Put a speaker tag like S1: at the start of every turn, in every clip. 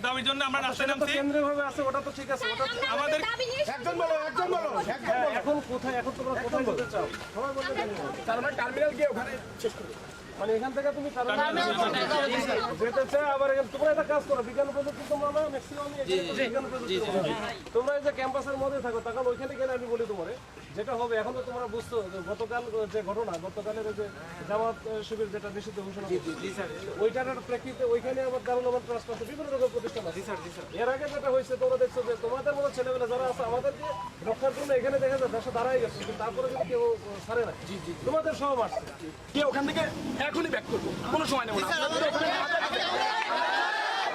S1: দাবির জন্য আমরা রাস্তায়
S2: তো
S1: নামছি।
S2: কেন্দ্রীয় ভাবে আছে ওটা তো ঠিক আছে ওটা
S1: আমাদের-
S3: একজন বলো একজন
S2: কোথায়? এখন তোমরা কোথায় যেতে চাও? সবাই বলতে
S3: তার মানে টার্মিনাল গিয়ে ওখানে শেষ করবে
S2: মানে এখান থেকে তুমি যেতে চাও। আবার তোমরা একটা কাজ করো বিজ্ঞান প্রযুক্তি তোমরা ম্যাক্সিমাম বিজ্ঞান প্রযুক্তি তোমরা। তোমরা এই যে ক্যাম্পাসের মধ্যে থাকো তখন ওইখানে গেলে আমি বলি তোমারে যেটা হবে এখন তো তোমরা বুঝছ গতকাল যে ঘটনা গতকালের যে জামাত শিবির যেটা নিষিদ্ধ ঘোষণা ওইটার একটা প্রেক্ষিতে ওইখানে আবার দারুল আমার ট্রাস্ট আছে বিভিন্ন রকম প্রতিষ্ঠান আছে। এর আগে যেটা হয়েছে তোমরা দেখছ যে তোমাদের মতো ছেলেমেলা যারা আছে আমাদেরকে রক্ষার জন্য এখানে দেখা যায় দেশে গেছে তারপরে কেউ তোমাদের সব আসছে
S3: গিয়ে ওখান থেকে এখনই ব্যাক করব কোনো সময় নেব না আপনাদের ওখানে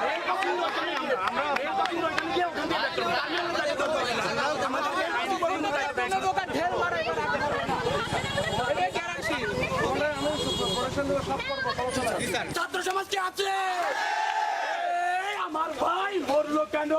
S3: রেল পাখির ওখানে গিয়ে, আমরা রেল পাখির ওখানে গিয়ে ওখান থেকে back করব। টার্মিনালে যাইতে দরকার হয় না। আমাদেরকে আইনি পর্যন্ত যাইতে
S2: তোমরা আমি প্রোডাকশন দেবো সব করব সমস্যা নাই
S3: ছাত্র সমাজ কে আছে এই আমার ভাই মরলো কেন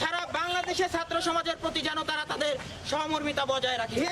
S4: সারা বাংলাদেশের ছাত্র সমাজের প্রতি যেন তারা তাদের সহমর্মিতা বজায় রাখে।